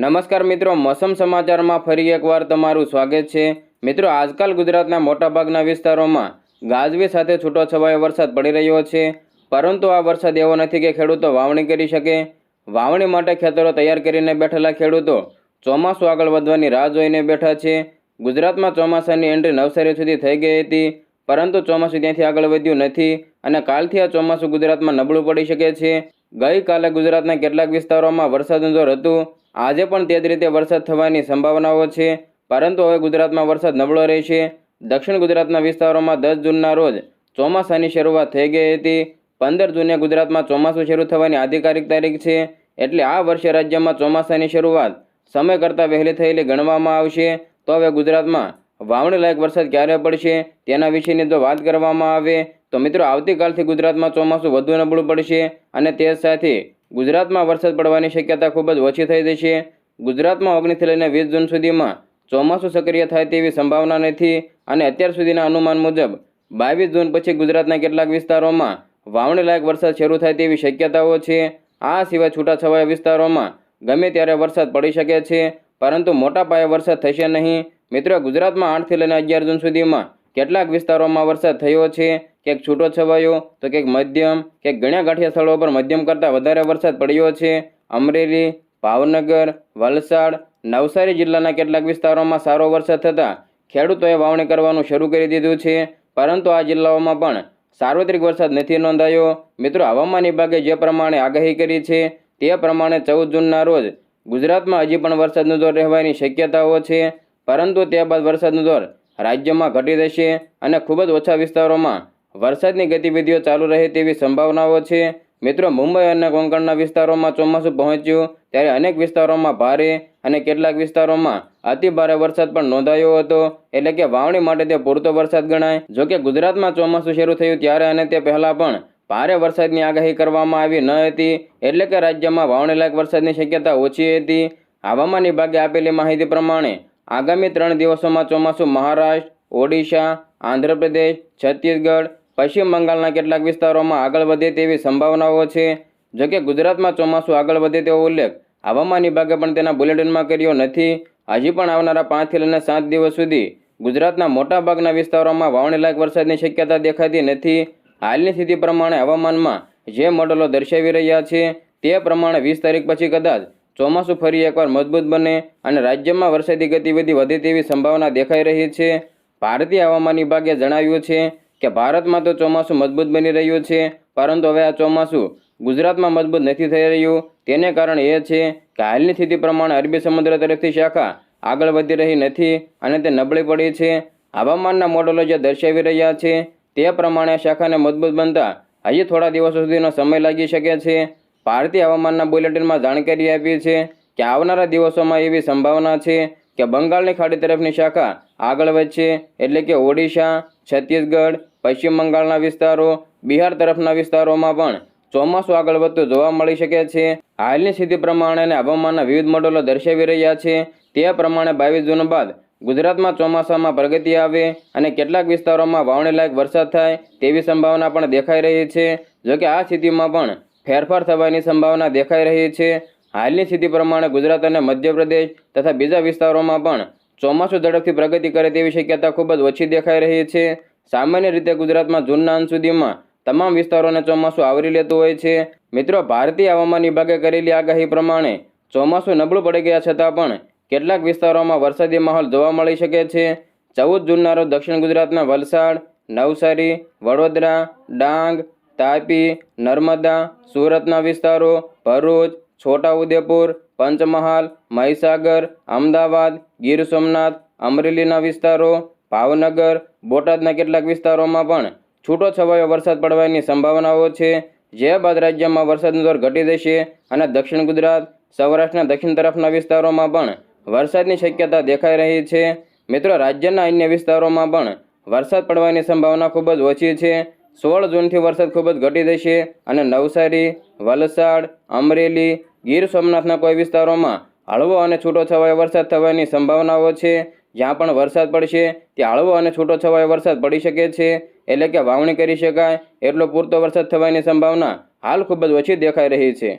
નમસ્કાર મિત્રો, મોસમ સમાચારમાં ફરી એકવાર તમારું સ્વાગત છે. મિત્રો, આજકાલ ગુજરાતના મોટાભાગના વિસ્તારોમાં ગાજવી સાથે છૂટોછવાયો વરસાદ પડી રહ્યો છે. પરંતુ આ વરસાદ એવો નથી કે ખેડૂતો વાવણી કરી શકે. વાવણી માટે ખેતરો તૈયાર કરીને બેઠેલા ખેડૂતો ચોમાસું આગળ વધવાની રાહ જોઈને બેઠા છે. ગુજરાતમાં ચોમાસાની એન્ટ્રી નવસારી સુધી થઈ ગઈ હતી, પરંતુ ચોમાસું ત્યાંથી આગળ વધ્યું નથી અને કાલથી આ ચોમાસું ગુજરાતમાં નબળું પડી શકે છે. ગઈકાલે ગુજરાતના કેટલાક વિસ્તારોમાં વરસાદનું જોર હતું. આજે પણ તે જ રીતે વરસાદ થવાની સંભાવનાઓ છે, પરંતુ હવે ગુજરાતમાં વરસાદ નબળો રહેશે. દક્ષિણ ગુજરાતના વિસ્તારોમાં દસ જૂનના રોજ ચોમાસાની શરૂઆત થઈ ગઈ હતી. પંદર જૂને ગુજરાતમાં ચોમાસું શરૂ થવાની આધિકારિક તારીખ છે, એટલે આ વર્ષે રાજ્યમાં ચોમાસાની શરૂઆત સમય કરતાં વહેલી થયેલી ગણવામાં આવશે. તો હવે ગુજરાતમાં વાવણી લાયક વરસાદ ક્યારે પડશે, તેના વિશેની જો વાત કરવામાં આવે, તો મિત્રો, આવતીકાલથી ગુજરાતમાં ચોમાસું વધુ નબળું પડશે અને તે સાથે ગુજરાતમાં વરસાદ પડવાની શક્યતા ખૂબ જ ઓછી થઈ જશે ગુજરાતમાં ઓગણીસથી લઈને વીસ જૂન સુધીમાં ચોમાસું સક્રિય થાય તેવી સંભાવના નથી અને અત્યાર સુધીના અનુમાન મુજબ બાવીસ જૂન પછી ગુજરાતના કેટલાક વિસ્તારોમાં વાવણી લાયક વરસાદ શરૂ થાય તેવી શક્યતાઓ છે. આ સિવાય છૂટાછવાયા વિસ્તારોમાં ગમે ત્યારે વરસાદ પડી શકે છે, પરંતુ મોટા પાયે વરસાદ થશે નહીં. મિત્રો, ગુજરાતમાં આઠથી લઈને અગિયાર જૂન સુધીમાં કેટલાક વિસ્તારોમાં વરસાદ થયો છે, ક્યાંક છૂટો છવાયો તો ક્યાંક મધ્યમ, ક્યાંક ઘણા ગાંઠિયા સ્થળો પર મધ્યમ કરતાં વધારે વરસાદ પડ્યો છે. અમરેલી, ભાવનગર, વલસાડ, નવસારી જિલ્લાના કેટલાક વિસ્તારોમાં સારો વરસાદ થતાં ખેડૂતોએ વાવણી કરવાનું શરૂ કરી દીધું છે. પરંતુ આ જિલ્લાઓમાં પણ સાર્વત્રિક વરસાદ નથી નોંધાયો. મિત્રો, હવામાન વિભાગે જે પ્રમાણે આગાહી કરી છે, તે પ્રમાણે ચૌદ જૂનના રોજ ગુજરાતમાં હજી પણ વરસાદનું જોર રહેવાની શક્યતાઓ છે. પરંતુ ત્યારબાદ વરસાદનું જોર રાજ્યમાં ઘટી રહેશે અને ખૂબ જ ઓછા વિસ્તારોમાં વરસાદની ગતિવિધિઓ ચાલુ રહે તેવી સંભાવનાઓ છે. મિત્રો, મુંબઈ અને કોંકણના વિસ્તારોમાં ચોમાસું પહોંચ્યું ત્યારે અનેક વિસ્તારોમાં ભારે અને કેટલાક વિસ્તારોમાં અતિ ભારે વરસાદ પણ નોંધાયો હતો. એટલે કે વાવણી માટે તે પૂરતો વરસાદ ગણાય. જોકે ગુજરાતમાં ચોમાસું શરૂ થયું ત્યારે અને તે પહેલાં પણ ભારે વરસાદની આગાહી કરવામાં આવી ન હતી. એટલે કે રાજ્યમાં વાવણી લાયક વરસાદની શક્યતા ઓછી હતી. હવામાન વિભાગે આપેલી માહિતી પ્રમાણે આગામી ત્રણ દિવસોમાં ચોમાસું મહારાષ્ટ્ર, ઓડિશા, આંધ્રપ્રદેશ, છત્તીસગઢ, પશ્ચિમ બંગાળના કેટલાક વિસ્તારોમાં આગળ વધે તેવી સંભાવનાઓ છે. જોકે ગુજરાતમાં ચોમાસું આગળ વધે તેવો ઉલ્લેખ હવામાન વિભાગે પણ તેના બુલેટિનમાં કર્યો નથી. હજી પણ આવનારા પાંચથી લઈને સાત દિવસ સુધી ગુજરાતના મોટાભાગના વિસ્તારોમાં વાવણી લાયક વરસાદની શક્યતા દેખાતી નથી. હાલની સ્થિતિ પ્રમાણે હવામાનમાં જે મોડલો દર્શાવી રહ્યા છે તે પ્રમાણે વીસ તારીખ પછી કદાચ ચોમાસું ફરી એકવાર મજબૂત બને અને રાજ્યમાં વરસાદી ગતિવિધિ વધે તેવી સંભાવના દેખાઈ રહી છે. ભારતીય હવામાન વિભાગે જણાવ્યું છે કે ભારતમાં તો ચોમાસું મજબૂત બની રહ્યું છે, પરંતુ હવે આ ચોમાસું ગુજરાતમાં મજબૂત નથી થઈ રહ્યું. તેને કારણ એ છે કે હાલની સ્થિતિ પ્રમાણે અરબી સમુદ્ર તરફથી શાખા આગળ વધી રહી નથી અને તે નબળી પડી છે. હવામાનના મોડલો જે દર્શાવી રહ્યા છે તે પ્રમાણે શાખાને મજબૂત બનતા હજી થોડા દિવસો સુધીનો સમય લાગી શકે છે. ભારતીય હવામાનના બુલેટિનમાં જાણકારી આપી છે કે આવનારા દિવસોમાં એવી સંભાવના છે કે બંગાળની ખાડી તરફની શાખા આગળ વધશે, એટલે કે ઓડિશા, છત્તીસગઢ, પશ્ચિમ બંગાળના વિસ્તારો, બિહાર તરફના વિસ્તારોમાં પણ ચોમાસું આગળ વધતું જોવા મળી શકે છે. હાલની સ્થિતિ પ્રમાણે અને હવામાનના વિવિધ મોડલો દર્શાવી રહ્યા છે. તે પ્રમાણે બાવીસ જૂન બાદ ગુજરાતમાં ચોમાસામાં પ્રગતિ આવે અને કેટલાક વિસ્તારોમાં વાવણી લાયક વરસાદ થાય તેવી સંભાવના પણ દેખાઈ રહી છે. જોકે આ સ્થિતિમાં પણ ફેરફાર થવાની સંભાવના દેખાઈ રહી છે. હાલની સ્થિતિ પ્રમાણે ગુજરાત અને મધ્યપ્રદેશ તથા બીજા વિસ્તારોમાં પણ ચોમાસું ઝડપથી પ્રગતિ કરે તેવી શક્યતા ખૂબ જ ઓછી દેખાઈ રહી છે. સામાન્ય રીતે ગુજરાતમાં જૂનના અંત સુધીમાં તમામ વિસ્તારોને ચોમાસું આવરી લેતું હોય છે. મિત્રો, ભારતીય હવામાન વિભાગે કરેલી આગાહી પ્રમાણે ચોમાસું નબળું પડી ગયા છતાં પણ કેટલાક વિસ્તારોમાં વરસાદી માહોલ જોવા મળી શકે છે. ચૌદ જૂનના રોજ દક્ષિણ ગુજરાતના વલસાડ, નવસારી, વડોદરા, ડાંગ તાપી, નર્મદા, સુરતના વિસ્તારો, ભરૂચ, છોટાઉદેપુર, પંચમહાલ, મહીસાગર, અમદાવાદ, ગીર સોમનાથ, અમરેલીના વિસ્તારો, ભાવનગર, બોટાદના કેટલાક વિસ્તારોમાં પણ છૂટો છવાયો વરસાદ પડવાની સંભાવનાઓ છે. જે બાદ રાજ્યમાં વરસાદનો દર ઘટી જશે અને દક્ષિણ ગુજરાત, સૌરાષ્ટ્રના દક્ષિણ તરફના વિસ્તારોમાં પણ વરસાદની શક્યતા દેખાઈ રહી છે. મિત્રો, રાજ્યના અન્ય વિસ્તારોમાં પણ વરસાદ પડવાની સંભાવના ખૂબ જ ઓછી છે. સોળ જૂનથી વરસાદ ખૂબ જ ઘટી જશે અને નવસારી, વલસાડ, અમરેલી, ગીર સોમનાથના કોઈ વિસ્તારોમાં હળવો અને છૂટો છવાયો વરસાદ થવાની સંભાવનાઓ છે. જ્યાં પણ વરસાદ પડશે, ત્યાં હળવો અને છૂટો છવાયો વરસાદ પડી શકે છે. એટલે કે વાવણી કરી શકાય, એટલો પૂરતો વરસાદ થવાની સંભાવના હાલ ખૂબ જ ઓછી દેખાઈ રહી છે.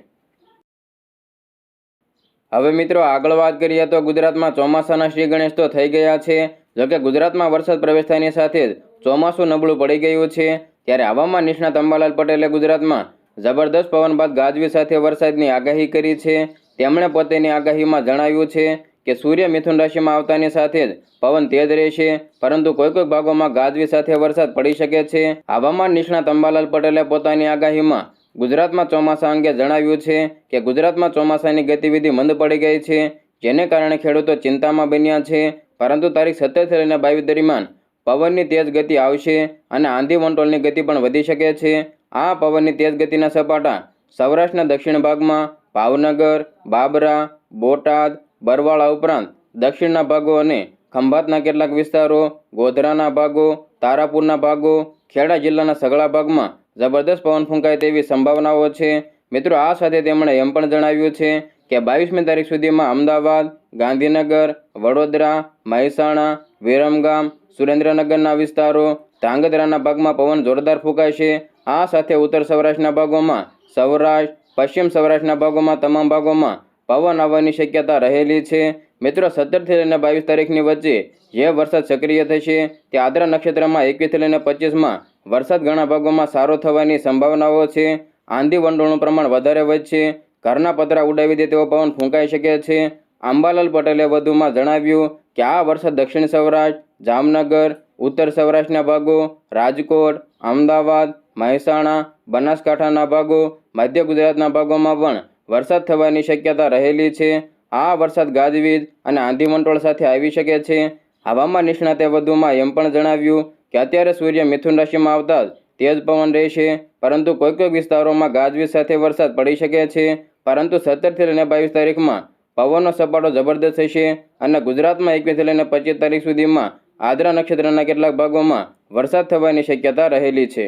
હવે મિત્રો આગળ વાત કરીએ તો ગુજરાતમાં ચોમાસાના શ્રી ગણેશ તો થઈ ગયા છે. જોકે ગુજરાતમાં વરસાદ પ્રવેશ થયાની સાથે જ ચોમાસું નબળું પડી ગયું છે. ત્યારે હવામાન નિષ્ણાત અંબાલાલ પટેલે ગુજરાતમાં જબરદસ્ત પવન બાદ ગાજવી સાથે વરસાદની આગાહી કરી છે. તેમણે પોતેની આગાહીમાં જણાવ્યું છે કે સૂર્ય મિથુન રાશિમાં આવતાની સાથે જ પવન તેજ રહેશે, પરંતુ કોઈ કોઈ ભાગોમાં ગાજવી સાથે વરસાદ પડી શકે છે. હવામાન નિષ્ણાત અંબાલાલ પટેલે પોતાની આગાહીમાં ગુજરાતમાં ચોમાસા અંગે જણાવ્યું છે કે ગુજરાતમાં ચોમાસાની ગતિવિધિ મંદ પડી ગઈ છે, જેને કારણે ખેડૂતો ચિંતામાં બન્યા છે. પરંતુ તારીખ સત્તરથી લઈને બાવીસ દરમિયાન પવનની તેજ ગતિ આવશે અને આંધી વંટોલની ગતિ પણ વધી શકે છે. આ પવનની તેજ ગતિના સપાટા સૌરાષ્ટ્રના દક્ષિણ ભાગમાં, ભાવનગર, બાબરા, બોટાદ, બરવાળા ઉપરાંત દક્ષિણના ભાગો અને ખંભાતના કેટલાક વિસ્તારો, ગોધરાના ભાગો, તારાપુરના ભાગો, ખેડા જિલ્લાના સગળા ભાગમાં જબરદસ્ત પવન ફૂંકાય તેવી સંભાવનાઓ છે. મિત્રો, આ સાથે તેમણે એમ પણ જણાવ્યું છે કે બાવીસમી તારીખ સુધીમાં અમદાવાદ, ગાંધીનગર, વડોદરા, મહેસાણા, વિરમગામ સુરેન્દ્રનગરના વિસ્તારો ધ્રાંગધ્રાના ભાગમાં પવન જોરદાર ફૂંકાશે આ સાથે ઉત્તર સૌરાષ્ટ્રના ભાગોમાં સૌરાષ્ટ્ર, પશ્ચિમ સૌરાષ્ટ્રના ભાગોમાં તમામ ભાગોમાં પવન આવવાની શક્યતા રહેલી છે. મિત્રો, સત્તરથી લઈને બાવીસ તારીખની વચ્ચે જે વરસાદ સક્રિય થશે તે આદ્રા નક્ષત્રમાં એકવીસથી લઈને પચીસમાં વરસાદ ઘણા ભાગોમાં સારો થવાની સંભાવનાઓ છે. આંધી વંડોળનું પ્રમાણ વધારે વધશે. ઘરના પતરા ઉડાવી દે તેવો પવન ફૂંકાઈ શકે છે. અંબાલાલ પટેલે વધુમાં જણાવ્યું કે આ વરસાદ દક્ષિણ સૌરાષ્ટ્ર જામનગર, ઉત્તર સૌરાષ્ટ્રના ભાગો, રાજકોટ, અમદાવાદ, મહેસાણા, બનાસકાંઠાના ભાગો, મધ્ય ગુજરાતના ભાગોમાં પણ વરસાદ થવાની શક્યતા રહેલી છે. આ વરસાદ ગાજવીજ અને આંધીમંટોળ સાથે આવી શકે છે. હવામાન નિષ્ણાતે વધુમાં એમ પણ જણાવ્યું કે અત્યારે સૂર્ય મિથુન રાશિમાં આવતા તેજ પવન રહેશે, પરંતુ કોઈ કોઈક વિસ્તારોમાં ગાજવીજ સાથે વરસાદ પડી શકે છે. પરંતુ સત્તરથી લઈને બાવીસ તારીખમાં પવનનો સપાટો જબરદસ્ત હશે અને ગુજરાતમાં એકવીસથી લઈને પચીસ તારીખ સુધીમાં આદ્રા નક્ષત્રના કેટલાક ભાગોમાં વરસાદ થવાની શક્યતા રહેલી છે.